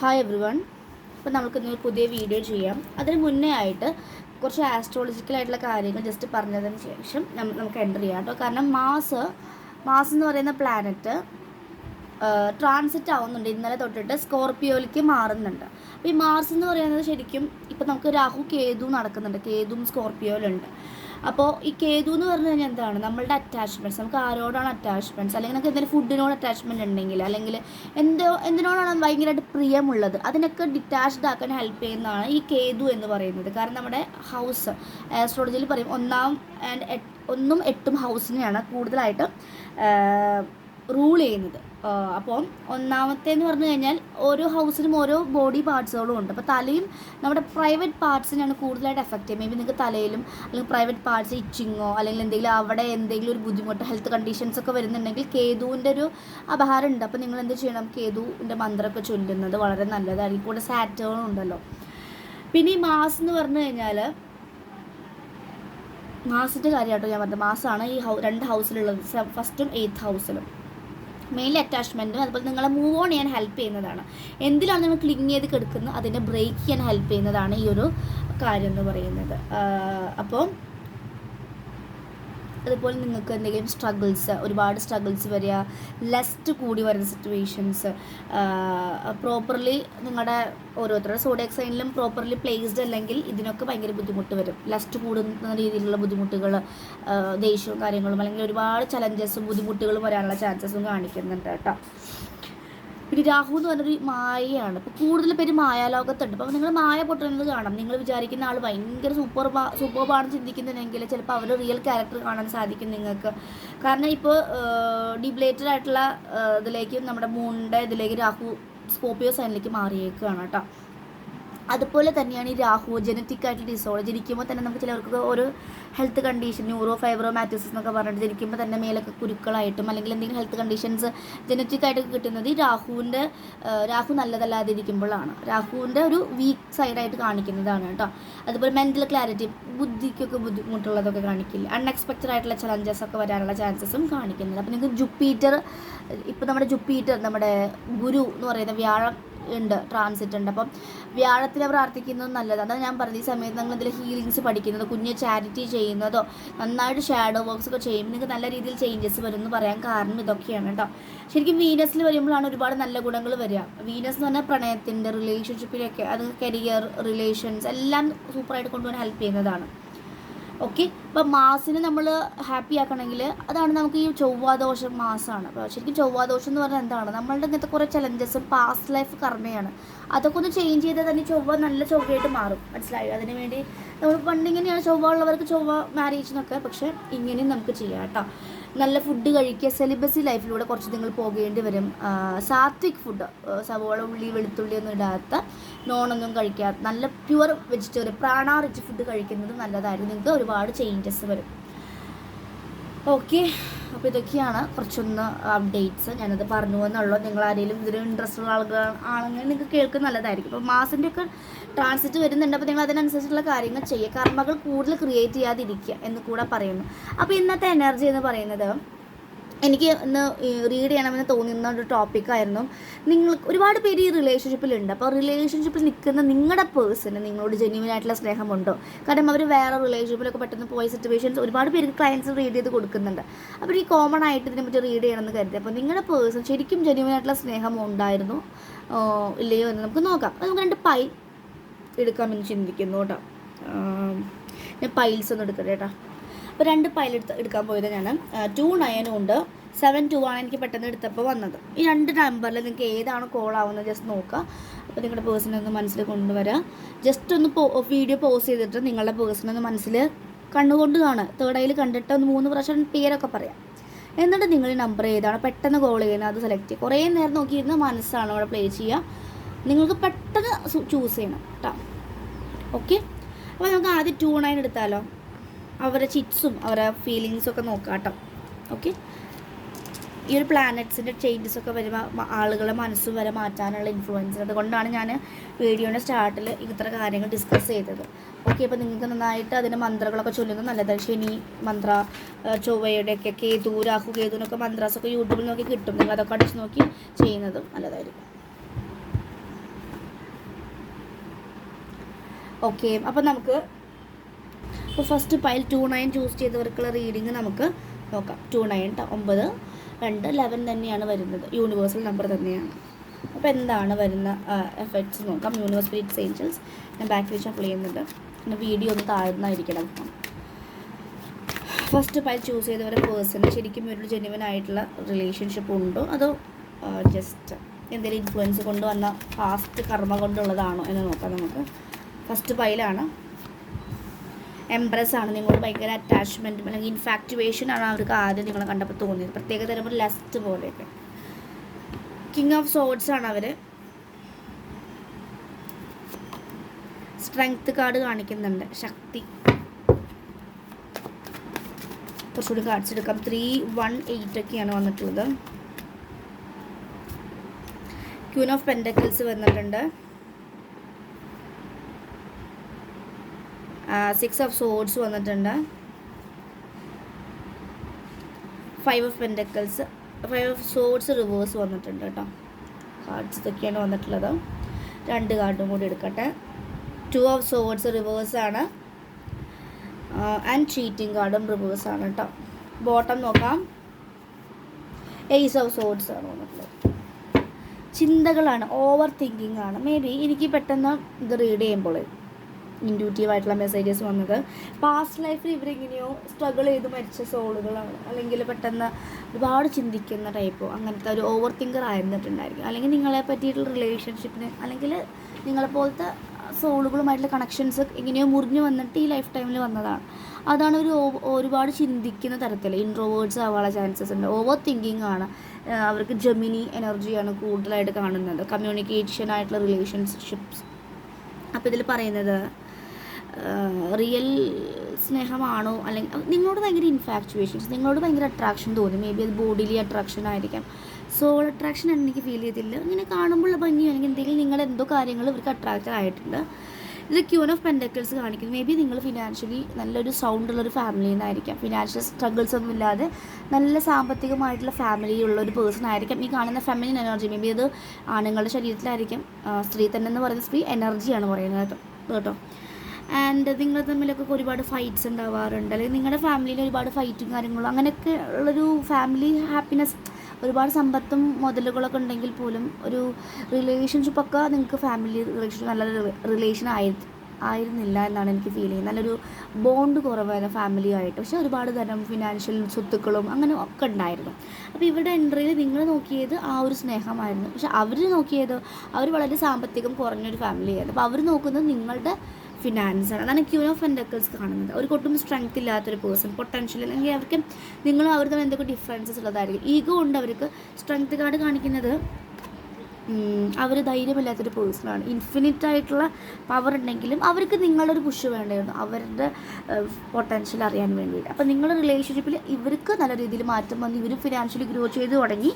Hi every one നമുക്ക് ഒരു പുതിയ വീഡിയോ ചെയ്യാം. അതിന് മുന്നേ ആയിട്ട് കുറച്ച് ആസ്ട്രോളജിക്കലായിട്ടുള്ള കാര്യങ്ങൾ ജസ്റ്റ് പറഞ്ഞതിന് ശേഷം നമുക്ക് എന്റർ ചെയ്യാം കേട്ടോ. കാരണം മാസ് മാസ് എന്ന് പറയുന്ന പ്ലാനറ്റ് ട്രാൻസിറ്റ് ആവുന്നുണ്ട്. ഇന്നലെ തൊട്ടിട്ട് സ്കോർപ്പിയോയിലേക്ക് മാറുന്നുണ്ട്. അപ്പോൾ ഈ മാർസ് എന്ന് പറയുന്നത് ശരിക്കും ഇപ്പോൾ നമുക്ക് രാഹു കേതു നടക്കുന്നുണ്ട്. കേതും സ്കോർപ്പിയോയിലുണ്ട് അപ്പോൾ ഈ കേതു എന്ന് പറഞ്ഞു കഴിഞ്ഞാൽ എന്താണ്? നമ്മളുടെ അറ്റാച്ച്മെന്റ്സ് നമുക്ക് ആരോടാണ് അറ്റാച്ച്മെന്റ്സ് അല്ലെങ്കിൽ നമുക്ക് എന്തെങ്കിലും ഫുഡിനോട് അറ്റാച്ച്മെന്റ് ഉണ്ടെങ്കിൽ അല്ലെങ്കിൽ എന്തോ എന്തിനോടാണ് ഭയങ്കരമായിട്ട് പ്രിയമുള്ളത്? അതിനൊക്കെ ഡിറ്റാച്ച്ഡ് ആക്കാൻ ഹെൽപ്പ് ചെയ്യുന്നതാണ് ഈ കേതു എന്ന് പറയുന്നത്. കാരണം നമ്മുടെ ഹൗസ് ആസ്ട്രോളജിയിൽ പറയും ഒന്നാം ആൻഡ് ഒന്നും എട്ടും ഹൗസിനെയാണ് കൂടുതലായിട്ട് റൂൾ ചെയ്യുന്നത്. അപ്പോൾ ഒന്നാമത്തെ എന്ന് പറഞ്ഞു കഴിഞ്ഞാൽ ഓരോ ഹൗസിനും ഓരോ ബോഡി പാർട്സുകളും ഉണ്ട്. അപ്പോൾ തലയും നമ്മുടെ പ്രൈവറ്റ് പാർട്സിനാണ് കൂടുതലായിട്ട് എഫക്റ്റ് ചെയ്യുക. മേ ബി നിങ്ങൾക്ക് തലയിലും അല്ലെങ്കിൽ പ്രൈവറ്റ് പാർട്സ് ഇച്ചിങ്ങോ അല്ലെങ്കിൽ എന്തെങ്കിലും അവിടെ എന്തെങ്കിലും ഒരു ബുദ്ധിമുട്ട് ഹെൽത്ത് കണ്ടീഷൻസ് ഒക്കെ വരുന്നുണ്ടെങ്കിൽ കേതുവിന്റെ ഒരു അപഹാരം ഉണ്ട്. അപ്പോൾ നിങ്ങൾ എന്ത് ചെയ്യണം? കേതുവിന്റെ മന്ത്രമൊക്കെ ചൊല്ലുന്നത് വളരെ നല്ലതായിരിക്കും കൂടെ സാറ്റുകളും ഉണ്ടല്ലോ. പിന്നെ ഈ മാസ് എന്ന് പറഞ്ഞു കഴിഞ്ഞാൽ മാസത്തിന്റെ കാര്യമായിട്ടോ ഞാൻ പറഞ്ഞത്. മാസമാണ് ഈ ഹൗ രണ്ട് ഹൗസിലുള്ളത് ഫസ്റ്റും എയ്ത്ത് ഹൗസിലും മെയിൻലി അറ്റാച്ച്മെന്റും അതുപോലെ നിങ്ങളെ മൂവ് ഓൺ ചെയ്യാൻ ഹെൽപ്പ് ചെയ്യുന്നതാണ്. എന്തിലാണ് നിങ്ങൾ ക്ലിങ് ചെയ്ത് കിടക്കുന്നത്? അതിനെ ബ്രേക്ക് ചെയ്യാൻ ഹെൽപ്പ് ചെയ്യുന്നതാണ് ഈ ഒരു കാര്യം എന്ന് പറയുന്നത്. അപ്പോൾ അതുപോലെ നിങ്ങൾക്ക് എന്തെങ്കിലും സ്ട്രഗിൾസ് ഒരുപാട് സ്ട്രഗിൾസ് വരിക ലെസ്റ്റ് കൂടി വരുന്ന സിറ്റുവേഷൻസ് പ്രോപ്പർലി നിങ്ങളുടെ ഓരോരുത്തരുടെ സോഡിയക് സൈനിലും പ്രോപ്പർലി പ്ലേസ്ഡ് അല്ലെങ്കിൽ ഇതിനൊക്കെ ഭയങ്കര ബുദ്ധിമുട്ട് വരും. ലെസ്റ്റ് കൂടുന്ന രീതിയിലുള്ള ബുദ്ധിമുട്ടുകൾ ദേഷ്യവും കാര്യങ്ങളും അല്ലെങ്കിൽ ഒരുപാട് ചലഞ്ചസും ബുദ്ധിമുട്ടുകളും വരാനുള്ള ചാൻസസും കാണിക്കുന്നുണ്ട് കേട്ടോ. പിന്നെ രാഹു എന്ന് പറഞ്ഞൊരു മായയാണ്. അപ്പോൾ കൂടുതൽ പേര് മായാലോകത്തുണ്ട്. അപ്പോൾ നിങ്ങൾ മായ പൊട്ടുന്നത് കാണാം നിങ്ങൾ വിചാരിക്കുന്ന ആൾ ഭയങ്കര സൂപ്പർ സൂപ്പർബാണെന്ന് ചിന്തിക്കുന്നുണ്ടെങ്കിൽ ചിലപ്പോൾ അവരുടെ റിയൽ ക്യാരക്ടർ കാണാൻ സാധിക്കും നിങ്ങൾക്ക്. കാരണം ഇപ്പോൾ ഡിബ്ലേറ്റഡ് ആയിട്ടുള്ള ഇതിലേക്ക് നമ്മുടെ മൂണിന്റെ ഇതിലേക്ക് രാഹു സ്കോപ്പിയോ സൈനിലേക്ക് മാറിയേക്കുകയാണ് കേട്ടോ. അതുപോലെ തന്നെയാണ് ഈ രാഹു ജനറ്റിക് ആയിട്ട് ഡിസോർഡർ ജനിക്കുമ്പോൾ തന്നെ നമുക്ക് ചിലർക്ക് ഒരു ഹെൽത്ത് കണ്ടീഷൻ ന്യൂറോ ഫൈബ്രോമാറ്റിസിസ് എന്നൊക്കെ പറഞ്ഞിട്ട് ജനിക്കുമ്പോൾ തന്നെ മേലൊക്കെ കുരുക്കളായിട്ടും അല്ലെങ്കിൽ എന്തെങ്കിലും ഹെൽത്ത് കണ്ടീഷൻസ് ജനറ്റിക് ആയിട്ട് കിട്ടുന്നത് ഈ രാഹുവിന്റെ രാഹു നല്ലതല്ലാതിരിക്കുമ്പോഴാണ്. രാഹുവിന്റെ ഒരു വീക്ക് സൈഡായിട്ട് കാണിക്കുന്നതാണ് കേട്ടോ. അതുപോലെ മെന്റൽ ക്ലാരിറ്റി ബുദ്ധിക്കൊക്കെ ബുദ്ധിമുട്ടുള്ളതൊക്കെ കാണിക്കില്ല. അൺഎക്സ്പെക്റ്റഡ് ആയിട്ടുള്ള ചലഞ്ചസ് ഒക്കെ വരാനുള്ള ചാൻസസും കാണിക്കുന്നുണ്ട്. അപ്പോൾ നിങ്ങൾക്ക് ജുപ്പീറ്റർ ഇപ്പോൾ നമ്മുടെ ജുപ്പീറ്റർ നമ്മുടെ ഗുരു എന്ന് പറയുന്ന വ്യാഴം ഉണ്ട് ട്രാൻസിറ്റ് ഉണ്ട്. അപ്പം വ്യാഴത്തിനെ പ്രാർത്ഥിക്കുന്നത് നല്ലതാണ്. അതാണ് ഞാൻ പറഞ്ഞ ഈ സമയത്ത് നിങ്ങൾ ഇതിൽ ഹീലിങ്സ് പഠിക്കുന്നത് കുഞ്ഞ് ചാരിറ്റി ചെയ്യുന്നതോ നന്നായിട്ട് ഷാഡോ വർക്ക്സ് ഒക്കെ ചെയ്യുമ്പോൾ നിങ്ങൾക്ക് നല്ല രീതിയിൽ ചേഞ്ചസ് വരും എന്ന് പറയാൻ കാരണം ഇതൊക്കെയാണ് കേട്ടോ ശരിക്കും വീനസിൽ വരുമ്പോഴാണ് ഒരുപാട് നല്ല ഗുണങ്ങൾ വരിക. വീനസ് എന്ന് പറഞ്ഞാൽ പ്രണയത്തിന്റെ റിലേഷൻഷിപ്പിലൊക്കെ അത് കരിയർ റിലേഷൻസ് എല്ലാം സൂപ്പറായിട്ട് കൊണ്ടുപോകാൻ ഹെൽപ്പ് ചെയ്യുന്നതാണ്. ഓക്കെ അപ്പോൾ മാസിനെ നമ്മൾ ഹാപ്പി ആക്കണമെങ്കിൽ അതാണ് നമുക്ക് ഈ ചൊവ്വാദോഷം മാസമാണ് അപ്പോൾ ശരിക്കും ചൊവ്വാദോഷം എന്ന് പറഞ്ഞാൽ എന്താണ്? നമ്മളുടെ ഇങ്ങനത്തെ കുറേ ചലഞ്ചസും പാസ്റ്റ് ലൈഫ് കർമ്മയാണ്. അതൊക്കെ ഒന്ന് ചേഞ്ച് ചെയ്താൽ തന്നെ ചൊവ്വ നല്ല ചൊവ്വയായിട്ട് മാറും. മനസ്സിലായോ? അതിന് വേണ്ടി നമ്മൾ പണ്ടിങ്ങനെയാണ് ചൊവ്വ ഉള്ളവർക്ക് ചൊവ്വ മാരേജ് എന്നൊക്കെ. പക്ഷേ ഇങ്ങനെയും നമുക്ക് ചെയ്യാം കേട്ടോ. നല്ല ഫുഡ് കഴിക്കുക. സെലിബസി ലൈഫിലൂടെ കുറച്ച് നിങ്ങൾ പോകേണ്ടി വരും. സാത്വിക് ഫുഡ് സവോള ഉള്ളി വെളുത്തുള്ളി ഒന്നും ഇടാത്ത നോണൊന്നും കഴിക്കാത്ത നല്ല pure vegetarian prana rich food കഴിക്കുന്നത് നല്ലതായിരുന്നു. നിങ്ങൾക്ക് ഒരുപാട് ചേഞ്ചസ് വരും. ഓക്കെ അപ്പോൾ ഇതൊക്കെയാണ് കുറച്ചൊന്ന് അപ്ഡേറ്റ്സ് ഞാനത് പറഞ്ഞു എന്നുള്ളൂ. നിങ്ങൾ ആരെങ്കിലും ഇതിൽ ഇൻട്രസ്റ്റ് ഉള്ള ആളുകൾ ആണെങ്കിൽ നിങ്ങൾക്ക് കേൾക്കുന്ന നല്ലതായിരിക്കും. അപ്പോൾ മാസിന്റെ ഒക്കെ ട്രാൻസിറ്റ് വരുന്നുണ്ട്. അപ്പോൾ നിങ്ങൾ അതിനനുസരിച്ചുള്ള കാര്യങ്ങൾ ചെയ്യുക. കർമ്മകൾ കൂടുതൽ ക്രിയേറ്റ് ചെയ്യാതിരിക്കുക എന്ന് കൂടെ പറയുന്നു. അപ്പോൾ ഇന്നത്തെ എനർജി എന്ന് പറയുന്നത് എനിക്ക് ഇന്ന് റീഡ് ചെയ്യണമെന്ന് തോന്നുന്ന ഒരു ടോപ്പിക്കായിരുന്നു നിങ്ങൾ ഒരുപാട് പേര് ഈ റിലേഷൻഷിപ്പിലുണ്ട് അപ്പോൾ റിലേഷൻഷിപ്പിൽ നിൽക്കുന്ന നിങ്ങളുടെ പേഴ്സണ് നിങ്ങളോട് ജെന്യൂൻ ആയിട്ടുള്ള സ്നേഹമുണ്ടോ? കാരണം അവർ വേറെ റിലേഷൻഷിപ്പിലൊക്കെ പെട്ടെന്ന് പോയ സിറ്റുവേഷൻസ് ഒരുപാട് പേർക്ക് ക്ലയൻസ് റീഡ് ചെയ്ത് കൊടുക്കുന്നുണ്ട്. അപ്പോൾ ഈ കോമൺ ആയിട്ട് ഇതിനെ പറ്റി റീഡ് ചെയ്യണമെന്ന് കരുതി. അപ്പോൾ നിങ്ങളുടെ പേഴ്സൺ ശരിക്കും ജെന്യൂൻ ആയിട്ടുള്ള സ്നേഹം ഉണ്ടായിരുന്നു? ഇല്ലയോ എന്ന് നമുക്ക് നോക്കാം. അത് നമുക്ക് രണ്ട് പൈ എടുക്കാമെന്ന് ചിന്തിക്കുന്നു കേട്ടോ. ഞാൻ പൈൽസ് ഒന്ന് എടുക്കട്ടെ കേട്ടോ. അപ്പോൾ രണ്ട് പൈൽ എടുത്ത് എടുക്കാൻ പോയത് ഞാൻ ടു നയനും ഉണ്ട്. സെവൻ ടു ആണ് എനിക്ക് പെട്ടെന്ന് എടുത്തപ്പോൾ വന്നത്. ഈ രണ്ട് നമ്പറിൽ നിങ്ങൾക്ക് ഏതാണ് കോൾ ആവുന്നത് ജസ്റ്റ് നോക്കുക അപ്പോൾ നിങ്ങളുടെ പേഴ്സണെ ഒന്ന് മനസ്സിൽ കൊണ്ടുവരാം. ജസ്റ്റ് ഒന്ന് വീഡിയോ പോസ് ചെയ്തിട്ട് നിങ്ങളുടെ പേഴ്സണെ ഒന്ന് മനസ്സിൽ കണ്ണുകൊണ്ട് കാണുക. തേർഡ് ഐയിൽ കണ്ടിട്ട് ഒന്ന് മൂന്ന് പ്രാവശ്യം പേരൊക്കെ പറയാം. എന്നിട്ട് നിങ്ങൾ ഈ നമ്പർ ഏതാണ് പെട്ടെന്ന് കോൾ ചെയ്യുന്നത് അത് സെലക്ട് ചെയ്യുക. കുറേ നേരം നോക്കിയിരുന്ന മനസ്സാണ് അവിടെ പ്ലേ ചെയ്യുക. നിങ്ങൾക്ക് പെട്ടെന്ന് ചൂസ് ചെയ്യണം കേട്ടോ ഓക്കെ അപ്പോൾ നമുക്ക് ആദ്യം ടു നയൻ എടുത്താലോ? അവരുടെ ചിറ്റ്സും അവരുടെ ഫീലിങ്സും ഒക്കെ നോക്കാം കേട്ടോ ഓക്കെ ഈ ഒരു പ്ലാനറ്റ്സിന്റെ ചേഞ്ചസ് ഒക്കെ വരുമ്പോൾ ആളുകളെ മനസ്സും വരെ മാറ്റാനുള്ള ഇൻഫ്ലുവൻസ് അതുകൊണ്ടാണ് ഞാൻ വീഡിയോയുടെ സ്റ്റാർട്ടിൽ ഇത്ര കാര്യങ്ങൾ ഡിസ്കസ് ചെയ്തത്. ഓക്കെ അപ്പോൾ നിങ്ങൾക്ക് നന്നായിട്ട് അതിന്റെ മന്ത്രങ്ങളൊക്കെ ചൊല്ലുന്നത് നല്ലതാണ് ശനി മന്ത്ര ചൊവ്വയുടെയൊക്കെ കേതു രാഹു കേതുവിനൊക്കെ മന്ത്രാസൊക്കെ യൂട്യൂബിൽ നോക്കി കിട്ടും. നിങ്ങൾ അതൊക്കെ അടിച്ച് നോക്കി ചെയ്യുന്നതും നല്ലതായിരിക്കും. ഓക്കെ അപ്പോൾ നമുക്ക് അപ്പോൾ first pile two nine choose ചെയ്തവർക്കുള്ള reading നമുക്ക് നോക്കാം. ടു നയൻ ഒമ്പത് രണ്ട് ലെവൻ തന്നെയാണ് വരുന്നത്. യൂണിവേഴ്സൽ നമ്പർ തന്നെയാണ്. അപ്പോൾ എന്താണ് വരുന്ന എഫക്ട്സ് നോക്കാം. യൂണിവേഴ്സ് സ്പിരിറ്റ്സ് ഏഞ്ചൽസ് ഞാൻ ബാക്ക് വെച്ച് അപ്ലൈ ചെയ്യുന്നുണ്ട്. പിന്നെ വീഡിയോ ഒന്ന് താഴ്ന്നായിരിക്കണം. അപ്പം ഫസ്റ്റ് പൈൽ ചൂസ് ചെയ്തവരെ പേഴ്സണ് ശരിക്കും ഒരു ജെന്യുവൻ ആയിട്ടുള്ള റിലേഷൻഷിപ്പ് ഉണ്ടോ? അതോ ജസ്റ്റ് എന്തെങ്കിലും ഇൻഫ്ലുവൻസ് കൊണ്ടുവന്ന പാസ്റ്റ് കർമ്മ കൊണ്ടുള്ളതാണോ എന്ന് നോക്കാം നമുക്ക്. ഫസ്റ്റ് പൈലാണ് എംപ്രസ് ആണ്. നിങ്ങളോട് ഭയങ്കര അറ്റാച്ച്മെന്റും അല്ലെങ്കിൽ ഇൻഫാക്റ്റുവേഷൻ ആണ് അവർക്ക് ആദ്യം നിങ്ങളെ കണ്ടപ്പോൾ തോന്നിയത്. പ്രത്യേക തരം ഒരു ലസ്റ്റ് പോലെയൊക്കെ. കിങ് ഓഫ് സോഡ്സ് ആണ് അവർ സ്ട്രെങ്ത് കാർഡ് കാണിക്കുന്നുണ്ട്. ശക്തി. കുറച്ചുകൂടി കാർഡ്സ് എടുക്കാം. ത്രീ വൺ എയ്റ്റ് ഒക്കെയാണ് വന്നിട്ടുള്ളത്. ക്യൂൻ ഓഫ് പെൻഡക്കിൾസ് വന്നിട്ടുണ്ട്. സിക്സ് ഓഫ് സോഡ്സ് വന്നിട്ടുണ്ട്. Five of pentacles five of swords reverse വന്നിട്ടുണ്ട് കേട്ടോ. കാർഡ്സ് ഇതൊക്കെയാണ് വന്നിട്ടുള്ളത്. രണ്ട് കാർഡും കൂടി എടുക്കട്ടെ. ടു ഓഫ് സോഡ്സ് റിവേഴ്സ് ആണ്. ആൻഡ് ചീറ്റിംഗ് കാർഡും റിവേഴ്സ് ആണ് കേട്ടോ. ബോട്ടം നോക്കാം. എയ്സ് ഓഫ് സോഡ്സ് ആണ് വന്നിട്ടുള്ളത്. ചിന്തകളാണ് ഓവർ തിങ്കിങ് ആണ്. മേ ബി എനിക്ക് പെട്ടെന്ന് ഇത് റീഡ് ചെയ്യുമ്പോൾ ഇൻഡ്യൂട്ടീവ് ആയിട്ടുള്ള മെസ്സേജസ് വന്നത് പാസ്റ്റ് ലൈഫിൽ ഇവരെങ്ങനെയോ സ്ട്രഗിൾ ചെയ്ത് മരിച്ച സോളുകളാണ് അല്ലെങ്കിൽ പെട്ടെന്ന് ഒരുപാട് ചിന്തിക്കുന്ന ടൈപ്പോ അങ്ങനത്തെ ഒരു ഓവർ തിങ്കർ ആയിരുന്നിട്ടുണ്ടായിരിക്കും. അല്ലെങ്കിൽ നിങ്ങളെ പറ്റിയിട്ടുള്ള റിലേഷൻഷിപ്പിന് അല്ലെങ്കിൽ നിങ്ങളെപ്പോലത്തെ സോളുകളുമായിട്ടുള്ള കണക്ഷൻസ് എങ്ങനെയോ മുറിഞ്ഞു വന്നിട്ട് ഈ ലൈഫ് ടൈമിൽ വന്നതാണ്. അതാണ് ഒരു ഒരുപാട് ചിന്തിക്കുന്ന തരത്തിൽ. ഇൻട്രോവേർഡ്സ് ആവാനുള്ള ചാൻസസ് ഉണ്ട്. ഓവർ തിങ്കിങ് ആണ് അവർക്ക് ജെമിനി എനർജിയാണ് കൂടുതലായിട്ട് കാണുന്നത്. കമ്മ്യൂണിക്കേഷൻ ആയിട്ടുള്ള റിലേഷൻഷിപ്സ് അപ്പോൾ ഇതിൽ പറയുന്നത് റിയൽ സ്നേഹമാണോ? അല്ലെങ്കിൽ നിങ്ങളോട് ഭയങ്കര ഇൻഫാക്ച്വേഷൻസ് നിങ്ങളോട് ഭയങ്കര അട്രാക്ഷൻ തോന്നി. മേ ബി അത് ബോഡിലി അട്രാക്ഷൻ ആയിരിക്കാം. സോൾ അട്രാക്ഷൻ ആണ് എനിക്ക് ഫീൽ ചെയ്തില്ല ഇങ്ങനെ കാണുമ്പോൾ ഭംഗി അല്ലെങ്കിൽ എന്തെങ്കിലും നിങ്ങൾ എന്തോ കാര്യങ്ങൾ ഇവർക്ക് അട്രാക്റ്റഡ് ആയിട്ടുണ്ട്. ഇത് ക്യൂൻ ഓഫ് പെൻഡക്കിൾസ് കാണിക്കുന്നു. മേ ബി നിങ്ങൾ ഫിനാൻഷ്യലി നല്ലൊരു സൗണ്ട് ഉള്ളൊരു ഫാമിലിയിൽ നിന്നായിരിക്കാം ഫിനാൻഷ്യൽ സ്ട്രഗിൾസ് ഒന്നും ഇല്ലാതെ നല്ല സാമ്പത്തികമായിട്ടുള്ള ഫാമിലി ഉള്ള ഒരു പേഴ്സൺ ആയിരിക്കാം. ഈ കാണുന്ന ഫെമിനിൻ എനർജി മേ ബി അത് ആണുങ്ങളുടെ ശരീരത്തിലായിരിക്കും. സ്ത്രീ തന്നെ എന്ന് പറയുന്ന സ്ത്രീ എനർജിയാണ് പറയുന്നത് കേട്ടോ. കേട്ടോ? ആൻഡ് നിങ്ങൾ തമ്മിലൊക്കെ ഒരുപാട് ഫൈറ്റ്സ് ഉണ്ടാവാറുണ്ട്. അല്ലെങ്കിൽ നിങ്ങളുടെ ഫാമിലിയിൽ ഒരുപാട് ഫൈറ്റും കാര്യങ്ങളും അങ്ങനെയൊക്കെ ഉള്ളൊരു ഫാമിലി ഹാപ്പിനെസ് ഒരുപാട് സമ്പത്തും മുതലുകളൊക്കെ ഉണ്ടെങ്കിൽ പോലും ഒരു റിലേഷൻഷിപ്പൊക്കെ നിങ്ങൾക്ക് ഫാമിലി റിലേഷൻ നല്ലൊരു റിലേഷൻ ആയി ആയിരുന്നില്ല എന്നാണ് എനിക്ക് ഫീൽ ചെയ്യുന്നത്. നല്ലൊരു ബോണ്ട് കുറവായിരുന്നു ഫാമിലി ആയിട്ട്. പക്ഷെ ഒരുപാട് തരം ഫിനാൻഷ്യൽ സ്വത്തുക്കളും അങ്ങനെ ഒക്കെ ഉണ്ടായിരുന്നു. അപ്പോൾ ഇവരുടെ എൻട്രിയിൽ നിങ്ങൾ നോക്കിയത് ആ ഒരു സ്നേഹമായിരുന്നു. പക്ഷെ അവർ നോക്കിയത് അവർ വളരെ സാമ്പത്തികം കുറഞ്ഞൊരു ഫാമിലി ആയിരുന്നു. അപ്പോൾ അവർ നോക്കുന്നത് നിങ്ങളുടെ ഫിനാൻസ് ആണ്. അതാണ് ക്യൂൻ ഓഫ് എൻഡക്കിൾസ് കാണുന്നത്. അവർക്ക് ഒട്ടും സ്ട്രെങ്ത് ഇല്ലാത്തൊരു പേഴ്സൺ പൊട്ടൻഷ്യൽ അല്ലെങ്കിൽ അവർക്ക് നിങ്ങളും അവർ തമ്മിൽ എന്തൊക്കെ ഡിഫറൻസസ് ഉള്ളതായിരിക്കും. ഈഗോ ഉണ്ട് അവർക്ക്. സ്ട്രെങ്ത് കാർഡ് കാണിക്കുന്നത് അവർ ധൈര്യമില്ലാത്തൊരു പേഴ്സണാണ്. ഇൻഫിനിറ്റ് ആയിട്ടുള്ള പവർ ഉണ്ടെങ്കിലും അവർക്ക് നിങ്ങളുടെ ഒരു പുഷ് വേണ്ടായിരുന്നു അവരുടെ പൊട്ടൻഷ്യൽ അറിയാൻ വേണ്ടിയിട്ട്. അപ്പോൾ നിങ്ങളുടെ റിലേഷൻഷിപ്പിൽ ഇവർക്ക് നല്ല രീതിയിൽ മാറ്റം വന്ന് ഇവർ ഫിനാൻഷ്യലി ഗ്രോ ചെയ്ത് തുടങ്ങി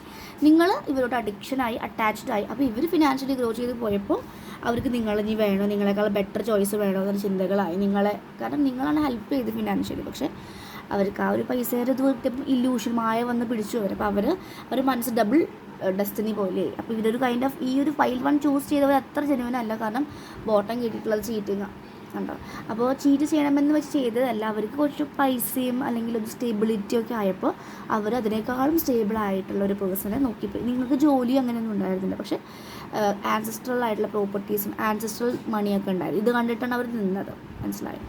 നിങ്ങൾ ഇവരോട് അഡിക്ഷനായി അറ്റാച്ച്ഡ് ആയി അപ്പോൾ ഇവർ ഫിനാൻഷ്യലി ഗ്രോ ചെയ്ത് പോയപ്പോൾ അവർക്ക് നിങ്ങൾ ഇനി വേണോ നിങ്ങളെക്കാൾ ബെറ്റർ ചോയ്സ് വേണോ എന്ന ചിന്തകളായി നിങ്ങളെ. കാരണം നിങ്ങളാണ് ഹെൽപ്പ് ചെയ്ത് ഫിനാൻഷ്യലി പക്ഷേ അവർക്ക് ആ ഒരു പൈസയുടെ ഇത് ഇല്യൂഷൻ മായ വന്ന് പിടിച്ചു അവർ അപ്പോൾ അവർ അവർ മനസ്സ് ഡബിൾ ഡെസ്റ്റിനി പോലെ. അപ്പോൾ ഇതൊരു കൈൻഡ് ഓഫ് ഈ ഒരു ഫൈൽ വൺ ചൂസ് ചെയ്തവർ അത്ര ജനുവനല്ല കാരണം ബോട്ടം കിട്ടിയിട്ടുള്ളത് ചീറ്റിങ് കണ്ടോ? അപ്പോൾ ചീറ്റ് ചെയ്യണമെന്ന് വെച്ച് ചെയ്തതല്ല അവർക്ക് കുറച്ച് പൈസയും അല്ലെങ്കിൽ ഒരു സ്റ്റേബിലിറ്റി ഒക്കെ ആയപ്പോൾ അവർ അതിനേക്കാളും സ്റ്റേബിൾ ആയിട്ടുള്ള ഒരു പേഴ്സണെ നോക്കിപ്പോയി. നിങ്ങൾക്ക് ജോലി അങ്ങനെയൊന്നും ഉണ്ടായിരുന്നില്ല. പക്ഷേ ആൻസിസ്ട്രൽ ആയിട്ടുള്ള പ്രോപ്പർട്ടീസും ആൻസിസ്ട്രൽ മണിയൊക്കെ ഉണ്ടായിരുന്നു. ഇത് കണ്ടിട്ടാണ് അവർ നിന്നത്. മനസ്സിലായത്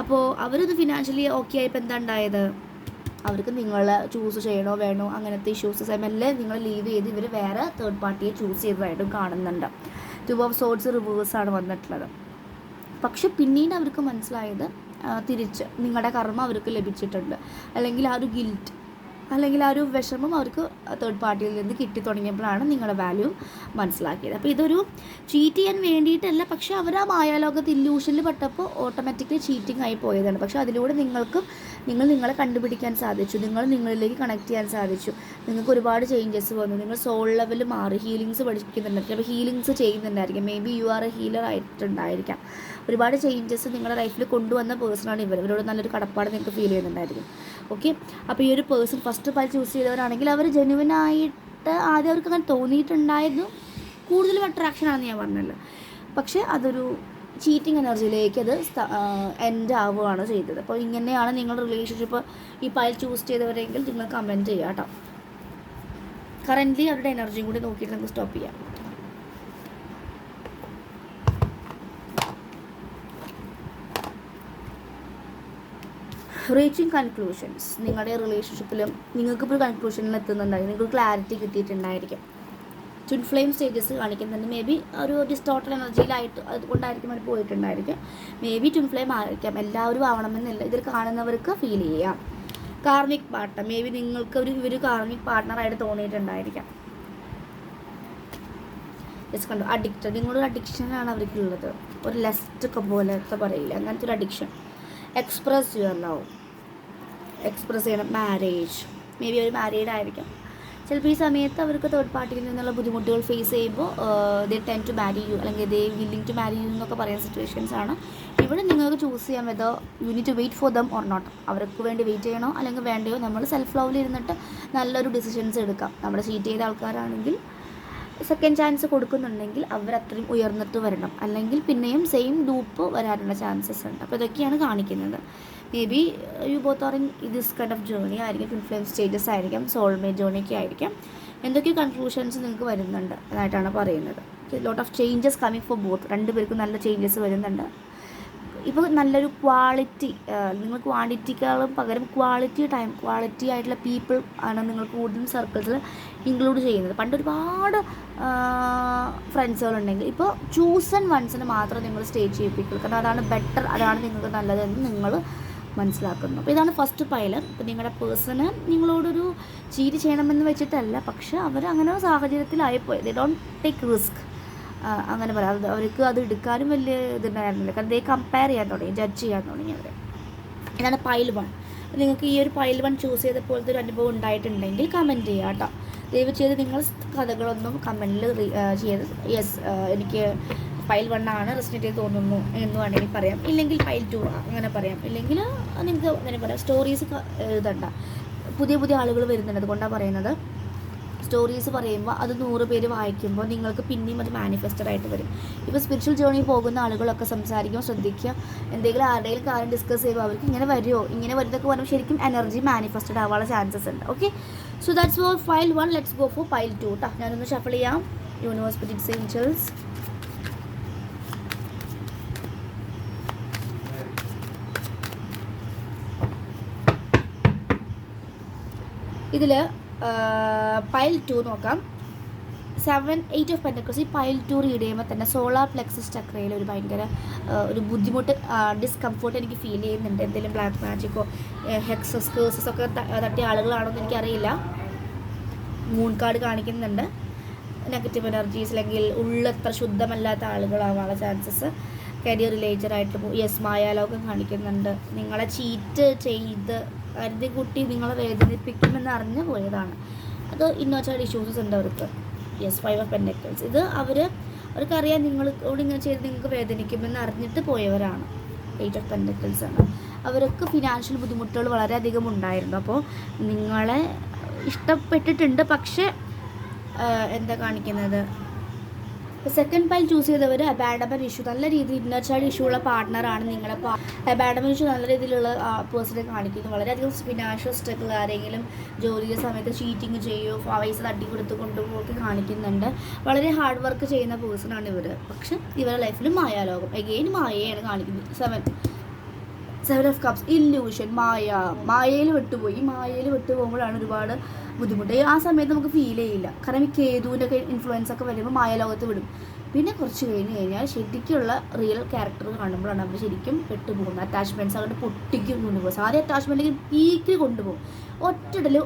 അപ്പോൾ അവരത് ഫിനാൻഷ്യലി ഓക്കെ ആയപ്പോൾ എന്താ ഉണ്ടായത്? അവർക്ക് നിങ്ങൾ ചൂസ് ചെയ്യണോ വേണോ അങ്ങനത്തെ ഇഷ്യൂസ് എല്ലാം നിങ്ങൾ ലീവ് ചെയ്ത് ഇവർ വേറെ തേർഡ് പാർട്ടിയെ ചൂസ് ചെയ്തതായിട്ടും കാണുന്നുണ്ട്. ടു ഓഫ് സോർട്സ് റിവേഴ്സ് ആണ് വന്നിട്ടുള്ളത്. പക്ഷെ പിന്നീട് അവർക്ക് മനസ്സിലായത് തിരിച്ച് നിങ്ങളുടെ കർമ്മം അവർക്ക് ലഭിച്ചിട്ടുണ്ട്. അല്ലെങ്കിൽ ആ ഒരു ഗിൽറ്റ് അല്ലെങ്കിൽ ആ ഒരു വിഷമം അവർക്ക് തേർഡ് പാർട്ടിയിൽ നിന്ന് കിട്ടി തുടങ്ങിയപ്പോഴാണ് നിങ്ങളുടെ വാല്യൂ മനസ്സിലാക്കിയത്. അപ്പോൾ ഇതൊരു ചീറ്റ് ചെയ്യാൻ വേണ്ടിയിട്ടല്ല പക്ഷേ അവർ ആ മായാലോകത്ത് ഇല്യൂഷനിൽ പെട്ടപ്പോൾ ഓട്ടോമാറ്റിക്കലി ചീറ്റിംഗ് ആയി പോയതാണ്. പക്ഷേ അതിലൂടെ നിങ്ങൾക്കും നിങ്ങൾ നിങ്ങളെ കണ്ടുപിടിക്കാൻ സാധിച്ചു. നിങ്ങൾ നിങ്ങളിലേക്ക് കണക്ട് ചെയ്യാൻ സാധിച്ചു. നിങ്ങൾക്ക് ഒരുപാട് ചേഞ്ചസ് വന്നു. നിങ്ങൾ സോൾ ലെവൽ മാറി ഹീലിങ്സ് പഠിക്കുന്നുണ്ടായിരിക്കും. അപ്പോൾ healings ചെയ്യുന്നുണ്ടായിരിക്കും. Maybe you are a healer ആയിട്ടുണ്ടായിരിക്കാം. ഒരുപാട് ചേഞ്ചസ് നിങ്ങളുടെ ലൈഫിൽ കൊണ്ടുവന്ന പേഴ്സണാണ് ഇവർ. ഇവരോട് നല്ലൊരു കടപ്പാട് നിങ്ങൾക്ക് ഫീൽ ചെയ്യുന്നുണ്ടായിരിക്കും. ഓക്കെ അപ്പോൾ ഈ ഒരു പേഴ്സൺ ഫസ്റ്റ് പാൽ ചൂസ് ചെയ്തവരാണെങ്കിൽ അവർ ജെനുവൻ ആയിട്ട് ആദ്യം അവർക്ക് അങ്ങനെ തോന്നിയിട്ടുണ്ടായിരുന്നു. കൂടുതലും അട്രാക്ഷൻ ആണെന്ന് ഞാൻ പറഞ്ഞല്ലോ. പക്ഷേ അതൊരു ചീറ്റിംഗ് എനർജിയിലേക്ക് അത് എൻഡ് ആവുകയാണ് ചെയ്തത്. അപ്പോൾ ഇങ്ങനെയാണ് നിങ്ങൾ റിലേഷൻഷിപ്പ് ഈ പൈൽ ചൂസ് ചെയ്തവരെങ്കിൽ നിങ്ങൾ കമന്റ് ചെയ്യുക കേട്ടോ. കറന്റ്ലി അവരുടെ എനർജിയും കൂടി നോക്കിയിട്ട് നമുക്ക് സ്റ്റോപ്പ് ചെയ്യാം. റീച്ചിങ് കൺക്ലൂഷൻസ് നിങ്ങളുടെ റിലേഷൻഷിപ്പിലും നിങ്ങൾക്കിപ്പോൾ കൺക്ലൂഷനിൽ എത്തുന്നുണ്ടായിരിക്കും നിങ്ങൾക്ക് ക്ലാരിറ്റി കിട്ടിയിട്ടുണ്ടായിരിക്കും. ട്വിൻ ഫ്ലെയിം സ്റ്റേജസ് കാണിക്കുന്നുണ്ട് മേ ബി ഒരു ഡിസ്റ്റോട്ടൽ എനർജിയിലായിട്ട് അതുകൊണ്ടായിരിക്കും അവർ പോയിട്ടുണ്ടായിരിക്കും. മേ ബി ട്വിൻ ഫ്ലെയിം ആയിരിക്കാം. എല്ലാവരും ആവണമെന്നില്ല. ഇതിൽ കാണുന്നവർക്ക് ഫീൽ ചെയ്യാം. കാർമിക് പാർട്ട്ണർ മേ ബി നിങ്ങൾക്ക് ഒരു ഇവർ കാർമിക് പാർട്ട്ണറായിട്ട് തോന്നിയിട്ടുണ്ടായിരിക്കാം. ജസ്റ്റ് കണ്ടു? അഡിക്റ്റഡ് നിങ്ങളൊരു അഡിക്ഷനാണ് അവർക്കുള്ളത്. ഒരു ലെസ്റ്റ് ഒക്കെ പോലത്തെ പറയില്ല? അങ്ങനത്തെ ഒരു addiction express your love express ചെയ്യണം. മാരേജ് മേ ബി ഒരു മാരീഡ് ആയിരിക്കാം. ചിലപ്പോൾ ഈ സമയത്ത് അവർക്ക് തേർഡ് പാർട്ടിയിൽ നിന്നുള്ള ബുദ്ധിമുട്ടുകൾ ഫേസ് ചെയ്യുമ്പോൾ they tend to marry you അല്ലെങ്കിൽ they willing to marry you എന്നൊക്കെ പറയുന്ന സിറ്റുവേഷൻസ് ആണ്. ഇവിടെ നിങ്ങൾക്ക് ചൂസ് ചെയ്യാൻ whether you need to wait for them or not അവർക്ക് വേണ്ടി വെയിറ്റ് ചെയ്യണോ അല്ലെങ്കിൽ വേണ്ടയോ നമ്മൾ സെൽഫ് ലവിൽ ഇരുന്നിട്ട് നല്ലൊരു ഡിസിഷൻസ് എടുക്കാം. നമ്മുടെ ചീറ്റ് ചെയ്ത ആൾക്കാരാണെങ്കിൽ സെക്കൻഡ് ചാൻസ് കൊടുക്കുന്നുണ്ടെങ്കിൽ അവർ അത്രയും ഉയർന്നിട്ട് വരണം. അല്ലെങ്കിൽ പിന്നെയും സെയിം ഡൂപ്പ് വരാനുള്ള ചാൻസസ് ഉണ്ട്. അപ്പോൾ ഇതൊക്കെയാണ് കാണിക്കുന്നത്. Maybe you both are in this kind of journey ആയിരിക്കും ഇൻഫ്ലുവൻസ് സ്റ്റേജസ് ആയിരിക്കും സോൾമേറ്റ് ജേർണിയൊക്കെ ആയിരിക്കും. എന്തൊക്കെ കൺക്ലൂഷൻസ് നിങ്ങൾക്ക് വരുന്നുണ്ട്? എന്നായിട്ടാണ് പറയുന്നത്. Lot of changes coming for both രണ്ടുപേർക്കും നല്ല ചേഞ്ചസ് വരുന്നുണ്ട്. ഇപ്പോൾ നല്ലൊരു ക്വാളിറ്റി നിങ്ങൾ ക്വാണ്ടിറ്റിക്കാളും പകരം ക്വാളിറ്റി ടൈം ക്വാളിറ്റി ആയിട്ടുള്ള പീപ്പിൾ ആണ് നിങ്ങൾ കൂടുതലും സർക്കിൾസിൽ ഇൻക്ലൂഡ് ചെയ്യുന്നത്. പണ്ട് ഒരുപാട് ഫ്രണ്ട്സുകളുണ്ടെങ്കിൽ ഇപ്പോൾ ചൂസൺ വൺസിന് മാത്രം നിങ്ങൾ സ്റ്റേ ചെയ്യിപ്പിക്കുക കാരണം അതാണ് ബെറ്റർ അതാണ് നിങ്ങൾക്ക് നല്ലതെന്ന് നിങ്ങൾ മനസ്സിലാക്കുന്നു. അപ്പോൾ ഇതാണ് ഫസ്റ്റ് പൈലർ ഇപ്പോൾ നിങ്ങളുടെ പേഴ്സണ് നിങ്ങളോടൊരു ചീറ്റ് ചെയ്യണമെന്ന് വെച്ചിട്ടല്ല. പക്ഷെ അവർ അങ്ങനെ ഒരു സാഹചര്യത്തിലായിപ്പോയി. ദേ ഡോണ്ട് ടേക്ക് റിസ്ക് അങ്ങനെ പറയാം. അവർക്ക് അത് എടുക്കാനും വലിയ ഇതുണ്ടായിരുന്നില്ല. കാരണം ദേ കമ്പയർ ചെയ്യാൻ തുടങ്ങി ജഡ്ജ് ചെയ്യാൻ തുടങ്ങി അവർ ഇതാണ് പൈൽ വൺ നിങ്ങൾക്ക് ഈ ഒരു പൈൽ വൺ ചൂസ് ചെയ്ത പോലത്തെ ഒരു അനുഭവം ഉണ്ടായിട്ടുണ്ടെങ്കിൽ കമന്റ് ചെയ്യുക കേട്ടോ. ദയവ് ചെയ്ത് നിങ്ങൾ കഥകളൊന്നും കമന്റിൽ ചെയ്ത് യെസ് എനിക്ക് പൈൽ വൺ ആണ് റെസിനേറ്റ് തോന്നുന്നു എന്ന് വേണമെങ്കിൽ പറയാം. ഇല്ലെങ്കിൽ പൈൽ ടു അങ്ങനെ പറയാം. ഇല്ലെങ്കിൽ നിങ്ങൾക്ക് അങ്ങനെ പറയാം. സ്റ്റോറീസ് എഴുതണ്ട പുതിയ പുതിയ ആളുകൾ വരുന്നുണ്ട്. അതുകൊണ്ടാണ് പറയുന്നത്. സ്റ്റോറീസ് പറയുമ്പോൾ അത് നൂറ് പേര് വായിക്കുമ്പോൾ നിങ്ങൾക്ക് പിന്നെയും അത് മാനിഫെസ്റ്റഡ് ആയിട്ട് വരും. ഇപ്പോൾ സ്പിരിച്വൽ ജേർണി പോകുന്ന ആളുകളൊക്കെ സംസാരിക്കുമ്പോൾ ശ്രദ്ധിക്കുക. എന്തെങ്കിലും ആരുടെയും കാര്യം ഡിസ്കസ് ചെയ്യുമ്പോൾ അവർക്ക് ഇങ്ങനെ വരുമോ ഇങ്ങനെ വരുന്നതൊക്കെ പറയുമ്പോൾ ശരിക്കും എനർജി മാനിഫെസ്റ്റഡ് ആവാനുള്ള ചാൻസസ് ഉണ്ട്. Okay so that's for pile one let's go for pile two കേട്ടോ ഞാനൊന്ന് ഷഫിൾ ചെയ്യാം. യൂണിവേഴ്സ് യൂണിവേഴ്സിറ്റി ഏഞ്ചൽസ് ഇതിൽ പൈൽ ടു നോക്കാം. സെവൻ എയ്റ്റ് ഓഫ് പെന്റക്കോസ് ഈ പൈൽ ടു റീഡ് ചെയ്യുമ്പോൾ തന്നെ സോളാർ പ്ലെക്സസ് ചക്രയിൽ ഒരു ഭയങ്കര ഒരു ബുദ്ധിമുട്ട് ഡിസ്കംഫോർട്ട് എനിക്ക് ഫീൽ ചെയ്യുന്നുണ്ട്. എന്തെങ്കിലും ബ്ലാക്ക് മാജിക്കോ ഹെക്സസ് കേഴ്സസ് ഒക്കെ തട്ടിയ ആളുകളാണോ എന്ന് എനിക്കറിയില്ല. മൂൺ കാർഡ് കാണിക്കുന്നുണ്ട്. നെഗറ്റീവ് എനർജീസ് അല്ലെങ്കിൽ ഉള്ളത്ര ശുദ്ധമല്ലാത്ത ആളുകളാവാനുള്ള ചാൻസസ് കരിയർ റിലേറ്റഡ് ആയിട്ട് യെസ് മായാലോകം കാണിക്കുന്നുണ്ട്. നിങ്ങളെ ചീറ്റ് ചെയ്ത് കരുതി കുട്ടി നിങ്ങളെ വേദനിപ്പിക്കുമെന്ന് അറിഞ്ഞു പോയതാണ്. അത് ഇന്നോച്ചൈഡ് ഇഷ്യൂസസ് ഉണ്ട് അവർക്ക്. യെസ് ഫൈവ് ഓഫ് പെൻഡക്ടൽസ് ഇത് അവർ അവർക്കറിയാം നിങ്ങളോട് ഇങ്ങനെ ചെയ്ത് നിങ്ങൾക്ക് വേദനിക്കുമെന്ന് അറിഞ്ഞിട്ട് പോയവരാണ്. എയ്റ്റ് ഓഫ് പെൻഡക്ടൽസ് ആണ്. അവർക്ക് ഫിനാൻഷ്യൽ ബുദ്ധിമുട്ടുകൾ വളരെയധികം ഉണ്ടായിരുന്നു. അപ്പോൾ നിങ്ങളെ ഇഷ്ടപ്പെട്ടിട്ടുണ്ട്. പക്ഷേ എന്താ കാണിക്കുന്നത്? സെക്കൻഡ് പൈൽ ചൂസ് ചെയ്തവർ അബാഡമൻ ഇഷ്യൂ നല്ല രീതിയിൽ ഇന്നർ ചൈൽഡ് ഇഷ്യൂ ഉള്ള പാർട്ട്ണറാണ് നിങ്ങളെ അബാഡമൻ ഇഷ്യൂ നല്ല രീതിയിലുള്ള പേഴ്സണെ കാണിക്കുന്നു. വളരെയധികം ഫിനാൻഷ്യൽ സ്ട്രഗിൾ ആരെങ്കിലും ജോലി സമയത്ത് ചീറ്റിങ് ചെയ്യുകയോ പൈസ തട്ടി കൊടുത്ത് കൊണ്ടുപോകൊക്കെ കാണിക്കുന്നുണ്ട്. വളരെ ഹാർഡ് വർക്ക് ചെയ്യുന്ന പേഴ്സണാണ് ഇവർ പക്ഷെ ഇവരുടെ ലൈഫിൽ മായാലോകം. എഗെയിൻ മായയാണ് കാണിക്കുന്നത്. Seven seven of cups illusion മായ മായയിൽ വിട്ടുപോയി മായയിൽ മായയിൽ വിട്ടുപോകുമ്പോഴാണ് ഒരുപാട് ബുദ്ധിമുട്ട്. ആ സമയത്ത് നമുക്ക് ഫീൽ ചെയ്യില്ല. കാരണം ഈ കേതുവിന്റെ ഒക്കെ ഇൻഫ്ലുവൻസ് ഒക്കെ വരുമ്പോൾ മായ ലോകത്ത് വിടും. പിന്നെ കുറച്ച് കഴിഞ്ഞ് കഴിഞ്ഞാൽ ശരിക്കുള്ള റിയൽ ക്യാരക്ടർ കാണുമ്പോഴാണ് അവർ ശരിക്കും പെട്ടുപോകുന്നത്. അറ്റാച്ച്മെന്റ്സ് അങ്ങോട്ട് പൊട്ടിക്കും കൊണ്ടുപോകും ആദ്യം അറ്റാച്ച്മെന്റ് പീക്കിൽ കൊണ്ടുപോകും. ഒറ്റയിടൽ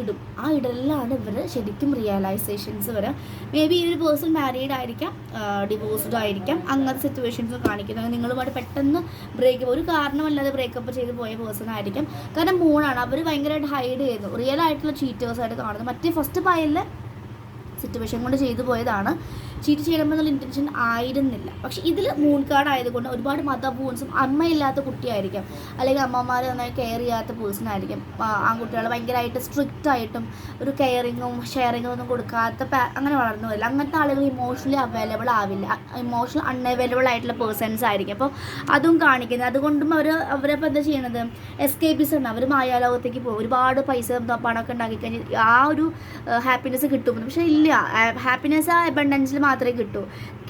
ഇടും. ആ ഇടലിലാണ് ഇവർ ശരിക്കും റിയലൈസേഷൻസ് വരാം. മേ ബി ഈ ഒരു പേഴ്സൺ മാരീഡ് ആയിരിക്കാം ഡിവോഴ്സ്ഡ് ആയിരിക്കാം. അങ്ങനത്തെ സിറ്റുവേഷൻസ് കാണിക്കുന്നത്. നിങ്ങളുമായിട്ട് പെട്ടെന്ന് ബ്രേക്കപ്പ് ഒരു കാരണമല്ലാതെ ബ്രേക്കപ്പ് ചെയ്ത് പോയ പേഴ്സൺ ആയിരിക്കാം. കാരണം മൂണാണ് അവർ ഭയങ്കരമായിട്ട് ഹൈഡ് ചെയ്യുന്നു. റിയൽ ആയിട്ടുള്ള ചീറ്റേഴ്സ് ആയിട്ട് കാണുന്നു. മറ്റേ ഫസ്റ്റ് പയലിൽ സിറ്റുവേഷൻ കൊണ്ട് ചെയ്തു പോയതാണ്. ചീറ്റ് ചെയ്യണമെന്നുള്ള ഇന്റൻഷൻ ആയിരുന്നില്ല. പക്ഷെ ഇതിൽ മൂൺ കാർഡ് ആയതുകൊണ്ട് ഒരുപാട് മദർ വൂൺസും അമ്മയില്ലാത്ത കുട്ടിയായിരിക്കാം. അല്ലെങ്കിൽ അമ്മമാർ നന്നായി കെയർ ചെയ്യാത്ത പേഴ്സൺ ആയിരിക്കും. ആൺകുട്ടികൾ ഭയങ്കരമായിട്ട് സ്ട്രിക്റ്റ് ആയിട്ടും ഒരു കെയറിങ്ങും ഷെയറിങ്ങും ഒന്നും കൊടുക്കാത്ത അങ്ങനെ വളർന്നു വരില്ല. അങ്ങനത്തെ ആളുകൾ ഇമോഷണലി അവൈലബിൾ ആവില്ല. ഇമോഷണൽ അൺഅവൈലബിൾ ആയിട്ടുള്ള പേഴ്സൺസ് ആയിരിക്കും. അപ്പോൾ അതും കാണിക്കുന്നത്. അതുകൊണ്ടും അവർ അവരപ്പോൾ എന്താ ചെയ്യണത്? എസ്കേപ്പിസ് ഉണ്ട് അവർ മായാലോകത്തേക്ക് പോകും. ഒരുപാട് പൈസ പണമൊക്കെ ഉണ്ടാക്കി കഴിഞ്ഞാൽ ആ ഒരു ഹാപ്പിനെസ് കിട്ടും. പക്ഷേ ഇല്ല. ഹാപ്പിനെസ് ആ അബണ്ടൻസിൽ മാത്രമേ കിട്ടൂ.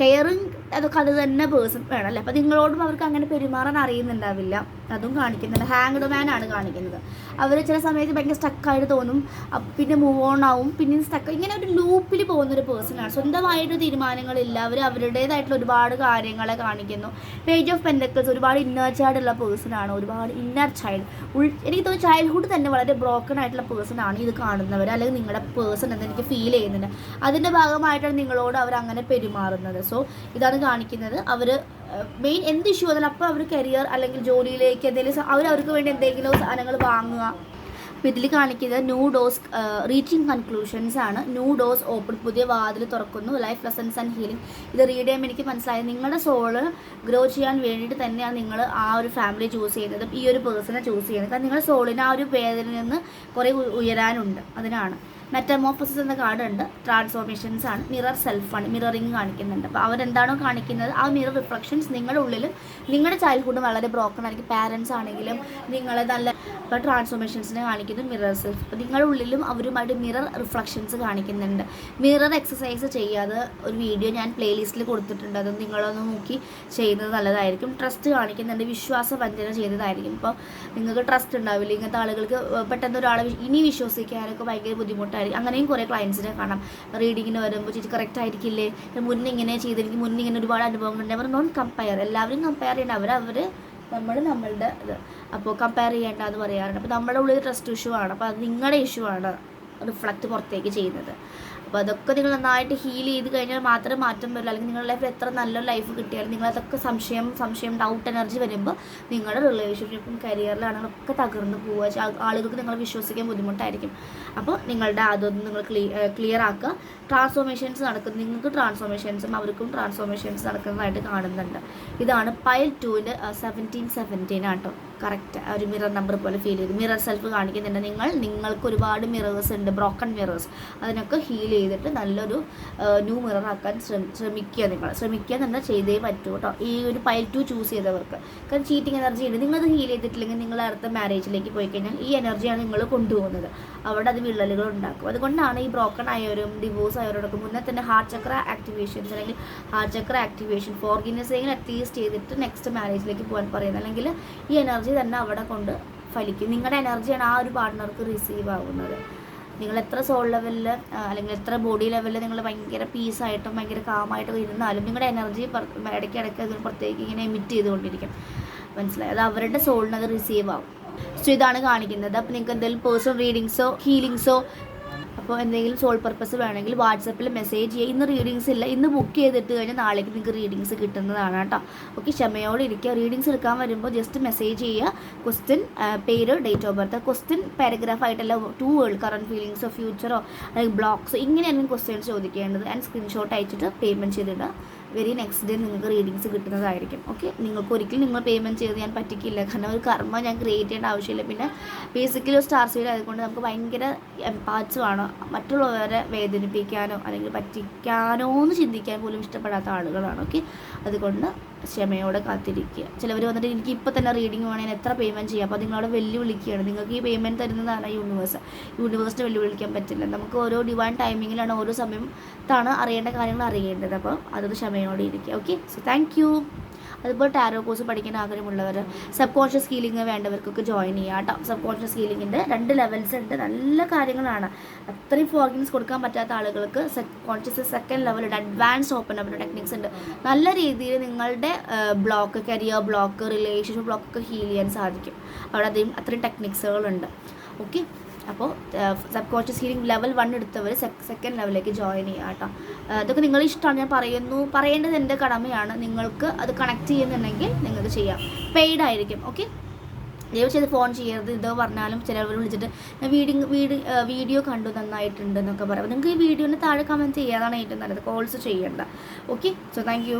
കെയറിങ് അതൊക്കെ അത് തന്നെ പേഴ്സൺ വേണം അല്ലേ അപ്പോൾ നിങ്ങളോടും അവർക്ക് അങ്ങനെ പെരുമാറാൻ അറിയുന്നുണ്ടാവില്ല. അതും കാണിക്കുന്നുണ്ട്. ഹാങ്ഡ് മാൻ ആണ് കാണിക്കുന്നത്. അവർ ചില സമയത്ത് ഭയങ്കര സ്റ്റക്കായിട്ട് തോന്നും. പിന്നെ മൂവ് ഓൺ ആവും. പിന്നെ സ്റ്റക്ക് ഇങ്ങനെ ഒരു ലൂപ്പിൽ പോകുന്ന ഒരു പേഴ്സണാണ് സ്വന്തമായിട്ട് തീരുമാനങ്ങളില്ല. അവർ അവരുടേതായിട്ടുള്ള ഒരുപാട് കാര്യങ്ങളെ കാണിക്കുന്നു. പേജ് ഓഫ് പെൻഡക്കൽസ് ഒരുപാട് ഇന്നർ ചൈൽഡ് ഉള്ള പേഴ്സണാണ് ഒരുപാട് ഇന്നർ ചൈൽഡ് ഉൾ എനിക്ക് തോന്നുന്നു ചൈൽഡ്ഹുഡ് തന്നെ വളരെ ബ്രോക്കൺ ആയിട്ടുള്ള പേഴ്സൺ ആണ് ഇത് കാണുന്നവർ അല്ലെങ്കിൽ നിങ്ങളുടെ പേഴ്സൺ എന്ന് എനിക്ക് ഫീൽ ചെയ്യുന്നുണ്ട്. അതിന്റെ ഭാഗമായിട്ടാണ് നിങ്ങളോട് അവർ അങ്ങനെ പെരുമാറുന്നത്. സോ ഇതാണ് കാണിക്കുന്നത്. അവർ മെയിൻ എന്ത് ഇഷ്യൂ വന്നാലും അപ്പോൾ അവർ കരിയർ അല്ലെങ്കിൽ ജോലിയിലേക്ക് എന്തെങ്കിലും അവർ അവർക്ക് വേണ്ടി എന്തെങ്കിലും സാധനങ്ങൾ വാങ്ങുക. അപ്പോൾ ഇതിൽ കാണിക്കുന്നത് ന്യൂ ഡോസ് റീച്ചിങ് കൺക്ലൂഷൻസ് ആണ്. ന്യൂ ഡോസ് ഓപ്പൺ പുതിയ വാതിൽ തുറക്കുന്നു. ലൈഫ് ലെസൺസ് ആൻഡ് ഹീലിംഗ് ഇത് റീഡ് ചെയ്യുമ്പോൾ എനിക്ക് മനസ്സിലായത് നിങ്ങളുടെ സോൾ ഗ്രോ ചെയ്യാൻ വേണ്ടിയിട്ട് തന്നെയാണ് നിങ്ങൾ ആ ഒരു ഫാമിലി ചൂസ് ചെയ്യുന്നത് ഈ ഒരു പേഴ്സണെ ചൂസ് ചെയ്യുന്നത്. കാരണം നിങ്ങളുടെ സോളിന് ആ ഒരു വേദനയിൽ നിന്ന് കുറേ ഉയരാനുണ്ട്. അതിനാണ്. മെറ്റമോഫസിസ് എന്ന കാർഡുണ്ട് ട്രാൻസ്ഫോർമേഷൻസ് ആണ്. മിറർ സെൽഫാണ് മിററിങ് കാണിക്കുന്നുണ്ട്. അപ്പോൾ അവരെന്താണോ കാണിക്കുന്നത്? ആ മിറർ റിഫ്ലക്ഷൻസ് നിങ്ങളുടെ ഉള്ളിലും നിങ്ങളുടെ ചൈൽഡ്ഹുഡ് വളരെ ബ്രോക്കൺ ആയിരിക്കും. പാരൻസ് ആണെങ്കിലും നിങ്ങളെ നല്ല ഇപ്പോൾ ട്രാൻസ്ഫോർമേഷൻസിനെ കാണിക്കുന്നു മിറർ സെൽഫ് അപ്പോൾ നിങ്ങളുടെ ഉള്ളിലും അവരുമായിട്ട് മിറർ റിഫ്ലക്ഷൻസ് കാണിക്കുന്നുണ്ട്. മിറർ എക്സസൈസ് ചെയ്യാതെ ഒരു വീഡിയോ ഞാൻ പ്ലേലിസ്റ്റിൽ കൊടുത്തിട്ടുണ്ട്. അത് നിങ്ങളൊന്ന് നോക്കി ചെയ്യുന്നത് നല്ലതായിരിക്കും. ട്രസ്റ്റ് കാണിക്കുന്നുണ്ട്. വിശ്വാസ വഞ്ചന ചെയ്തതായിരിക്കും ഇപ്പോൾ നിങ്ങൾക്ക് ട്രസ്റ്റ് ഉണ്ടാവില്ല. ഇങ്ങനത്തെ ആളുകൾക്ക് പെട്ടെന്ന് ഒരാളെ ഇനി വിശ്വസിക്കാനൊക്കെ ഭയങ്കര ബുദ്ധിമുട്ടായിരിക്കും അങ്ങനെയും കുറേ ക്ലയൻസിനെ കാണാം. റീഡിങ്ങിന് വരുമ്പോൾ ചേച്ചി കറക്റ്റ് ആയിരിക്കില്ലേ? മുന്നിങ്ങനെ മുന്നേ ഇങ്ങനെ ചെയ്ത് എനിക്ക് മുന്നേ ഇങ്ങനെ ഒരുപാട് അനുഭവങ്ങളുണ്ട് അവർ നോൺ കമ്പയർ എല്ലാവരും കമ്പയർ ചെയ്യണം അവർ അവർ നമ്മൾ നമ്മളുടെ ഇത്. അപ്പോൾ കമ്പയർ ചെയ്യേണ്ട എന്ന് പറയാറുണ്ട്. അപ്പോൾ നമ്മുടെ ഉള്ളിൽ ട്രസ്റ്റ് ഇഷ്യൂ ആണ്. അപ്പോൾ അത് നിങ്ങളുടെ ഇഷ്യൂ ആണ്. റിഫ്ലക്റ്റ് പുറത്തേക്ക് ചെയ്യുന്നത്. അപ്പോൾ അതൊക്കെ നിങ്ങൾ നന്നായിട്ട് ഹീൽ ചെയ്ത് കഴിഞ്ഞാൽ മാത്രമേ മാറ്റം വരുള്ളൂ. അല്ലെങ്കിൽ നിങ്ങളുടെ ലൈഫിൽ എത്ര നല്ല ലൈഫ് കിട്ടിയാലും നിങ്ങളതൊക്കെ സംശയം സംശയം ഡൗട്ട് എനർജി വരുമ്പോൾ നിങ്ങളുടെ റിലേഷൻഷിപ്പും കരിയറിലാണെങ്കിലും ഒക്കെ തകർന്നു പോവുക. ആളുകൾക്ക് നിങ്ങളെ വിശ്വസിക്കാൻ ബുദ്ധിമുട്ടായിരിക്കും. അപ്പോൾ നിങ്ങളുടെ അതൊന്ന് നിങ്ങൾ ക്ലിയർ ആക്കുക. ട്രാൻസ്ഫോർമേഷൻസ് നടക്കുന്നു നിങ്ങൾക്ക് ട്രാൻസ്ഫോർമേഷൻസും അവർക്കും ട്രാൻസ്ഫോർമേഷൻസ് നടക്കുന്നതായിട്ട് കാണുന്നുണ്ട്. ഇതാണ് പൈൽ ടുവിന്റെ സെവന്റീൻ സെവന്റീൻ ആട്ടോ കറക്റ്റ് ഒരു മിറർ നമ്പർ പോലെ ഫീൽ ചെയ്ത്. മിറർ സെൽഫ് കാണിക്കുന്നുണ്ട്. നിങ്ങൾ നിങ്ങൾക്ക് ഒരുപാട് മിറേഴ്സ് ഉണ്ട് ബ്രോക്കൺ മിറേഴ്സ് അതിനൊക്കെ ഹീൽ ചെയ്തിട്ട് നല്ലൊരു ന്യൂ മിറർ ആക്കാൻ ശ്രമി ശ്രമിക്കുക നിങ്ങൾ. ശ്രമിക്കുക എന്നുണ്ടെങ്കിൽ ചെയ്തേ പറ്റൂ കേട്ടോ ഈ ഒരു പൈൽ ടു ചൂസ് ചെയ്തവർക്ക്. കാരണം ചീറ്റിംഗ് എനർജി ഉണ്ട്. നിങ്ങളത് ഹീൽ ചെയ്തിട്ടില്ലെങ്കിൽ നിങ്ങൾ അടുത്ത മാരേജിലേക്ക് പോയി കഴിഞ്ഞാൽ ഈ എനർജിയാണ് നിങ്ങൾ കൊണ്ടുപോകുന്നത്. അവിടെ അത് വിള്ളലുകൾ ഉണ്ടാക്കും. അതുകൊണ്ടാണ് ഈ ബ്രോക്കൺ ആയവരും ഡിവോഴ്സ് ആയവരോടൊക്കെ മുന്നേ തന്നെ ഹാർട്ട് ചക്ര ആക്ടിവേഷൻസ് അല്ലെങ്കിൽ ഹാർട്ട് ചക്ര ആക്ടിവേഷൻ ഫോർഗിനെസ്സെങ്കിലും അറ്റ്ലീസ്റ്റ് ചെയ്തിട്ട് നെക്സ്റ്റ് മാരേജിലേക്ക് പോകാൻ പറയുന്നത്. അല്ലെങ്കിൽ ഈ എനർജി തന്നെ അവിടെ കൊണ്ട് ഫലിക്കും. നിങ്ങളുടെ എനർജിയാണ് ആ ഒരു പാർട്ട്ണർക്ക് റിസീവ് ആവുന്നത്. നിങ്ങൾ എത്ര സോൾ ലെവലിൽ അല്ലെങ്കിൽ എത്ര ബോഡി ലെവലിൽ നിങ്ങൾ ഭയങ്കര പീസായിട്ടും ഭയങ്കര കാമായിട്ടും ഇരുന്നാലും നിങ്ങളുടെ എനർജി ഇടയ്ക്ക് ഇടയ്ക്ക് അതിന് പുറത്തേക്ക് ഇങ്ങനെ എമിറ്റ് ചെയ്തുകൊണ്ടിരിക്കും. മനസ്സിലായി? അത് അവരുടെ സോളിന് അത് റിസീവ് ആവും. സോ ഇതാണ് കാണിക്കുന്നത്. അപ്പോൾ നിങ്ങൾക്ക് എന്തെങ്കിലും പേഴ്സണൽ റീഡിങ്സോ ഹീലിങ്സോ അപ്പോൾ എന്തെങ്കിലും സോൾ പർപ്പസ് വേണമെങ്കിൽ വാട്സപ്പിൽ മെസ്സേജ് ചെയ്യുക ഇന്ന് റീഡിങ്സ് ഇല്ല. ഇന്ന് ബുക്ക് ചെയ്തിട്ട് കഴിഞ്ഞാൽ നാളേക്ക് നിങ്ങൾക്ക് റീഡിങ്സ് കിട്ടുന്നതാണ് കേട്ടോ. ഓക്കെ ക്ഷമയോടെ ഇരിക്കുക. റീഡിങ്സ് എടുക്കാൻ വരുമ്പോൾ ജസ്റ്റ് മെസ്സേജ് ചെയ്യുക. ക്വസ്റ്റ്യൻ പേര് date of birth question paragraph ആയിട്ടല്ല ടു വേൾഡ് കറണ്ട് ഫീലിങ്സോ ഫ്യൂച്ചറോ അല്ലെങ്കിൽ ബ്ലോക്സോ ഇങ്ങനെയാണ് ക്വസ്റ്റ്യൻസ് ചോദിക്കേണ്ടത്. ആൻഡ് സ്ക്രീൻഷോട്ട് അയച്ചിട്ട് പേയ്മെന്റ് ചെയ്തിടുക. വെരി നെക്സ്റ്റ് ഡേ നിങ്ങൾക്ക് റീഡിങ്സ് കിട്ടുന്നതായിരിക്കും. ഓക്കെ നിങ്ങൾക്ക് ഒരിക്കലും നിങ്ങൾ പേയ്മെന്റ് ചെയ്ത് ഞാൻ പറ്റിക്കില്ല. കാരണം ഒരു കർമ്മ ഞാൻ ക്രിയേറ്റ് ചെയ്യേണ്ട ആവശ്യമില്ല. പിന്നെ ബേസിക്കലി ഒരു സ്റ്റാർ സീഡ് ആയതുകൊണ്ട് നമുക്ക് ഭയങ്കര എംപാച്ച് ആണ് മറ്റുള്ളവരെ വേദനിപ്പിക്കാനോ അല്ലെങ്കിൽ പറ്റിക്കാനോ എന്ന് ചിന്തിക്കാൻ പോലും ഇഷ്ടപ്പെടാത്ത ആളുകളാണ്. ഓക്കെ അതുകൊണ്ട് ക്ഷമയോടെ കാത്തിരിക്കുക. ചിലവർ വന്നിട്ട് എനിക്ക് ഇപ്പോൾ തന്നെ റീഡിങ് വേണമെങ്കിൽ എത്ര പേയ്മെന്റ് ചെയ്യാം? അപ്പോൾ നിങ്ങളവിടെ വെല്ലുവിളിക്കുകയാണ്. നിങ്ങൾക്ക് ഈ പേയ്മെന്റ് തരുന്നതാണ് യൂണിവേഴ്സ് യൂണിവേഴ്സിനെ വെല്ലുവിളിക്കാൻ പറ്റില്ല. നമുക്ക് ഓരോ ഡിവൈൻ ടൈമിങ്ങിലാണ് ഓരോ സമയത്താണ് അറിയേണ്ട കാര്യങ്ങൾ അറിയേണ്ടത്. അപ്പോൾ അതൊരു ക്ഷമയോടെ ഇരിക്കുക. ഓക്കെ സോ താങ്ക് അതുപോലെ ടാരോ കോഴ്സ് പഠിക്കാൻ ആഗ്രഹമുള്ളവർ സബ് കോൺഷ്യസ് ഹീലിംഗ് വേണ്ടവർക്കൊക്കെ ജോയിൻ ചെയ്യുക കേട്ടോ സബ് കോൺഷ്യസ് ഹീലിംഗിന്റെ രണ്ട് ലെവൽസ് ഉണ്ട്. നല്ല കാര്യങ്ങളാണ്. അത്രയും ഫോർഗിൻസ് കൊടുക്കാൻ പറ്റാത്ത ആളുകൾക്ക് സബ് കോൺഷ്യസ് സെക്കൻഡ് ലെവലുണ്ട് അഡ്വാൻസ് ഓപ്പൺ ലെവൽ ടെക്നിക്സ് ഉണ്ട്. നല്ല രീതിയിൽ നിങ്ങളുടെ ബ്ലോക്ക് കരിയർ ബ്ലോക്ക് റിലേഷൻഷിപ്പ് ബ്ലോക്കൊക്കെ ഹീൽ ചെയ്യാൻ സാധിക്കും. അവിടെ അധികം അത്രയും ടെക്നിക്സുകളുണ്ട്. ഓക്കെ? അപ്പോൾ sub conscious healing level one എടുത്തവർ second ലെവലിലേക്ക് ജോയിൻ ചെയ്യുക കേട്ടോ. അതൊക്കെ നിങ്ങൾ ഇഷ്ടമാണ് ഞാൻ പറയുന്നു. പറയേണ്ടത് എന്റെ കടമയാണ്. നിങ്ങൾക്ക് അത് കണക്ട് ചെയ്യുന്നുണ്ടെങ്കിൽ നിങ്ങൾക്ക് ചെയ്യാം. പെയ്ഡ് ആയിരിക്കും ഓക്കെ ദയവ് ചെയ്ത് ഫോൺ ചെയ്യരുത്. ഇതോ പറഞ്ഞാലും ചിലവർ വിളിച്ചിട്ട് ഞാൻ വീഡിയോ വീഡിയോ വീഡിയോ കണ്ടു നന്നായിട്ടുണ്ട് എന്നൊക്കെ പറയാം. നിങ്ങൾക്ക് ഈ വീഡിയോന് താഴെ കമന്റ് ചെയ്യാതാണ് ഏറ്റവും നല്ലത്. കോൾസ് ചെയ്യേണ്ട ഓക്കെ സോ താങ്ക്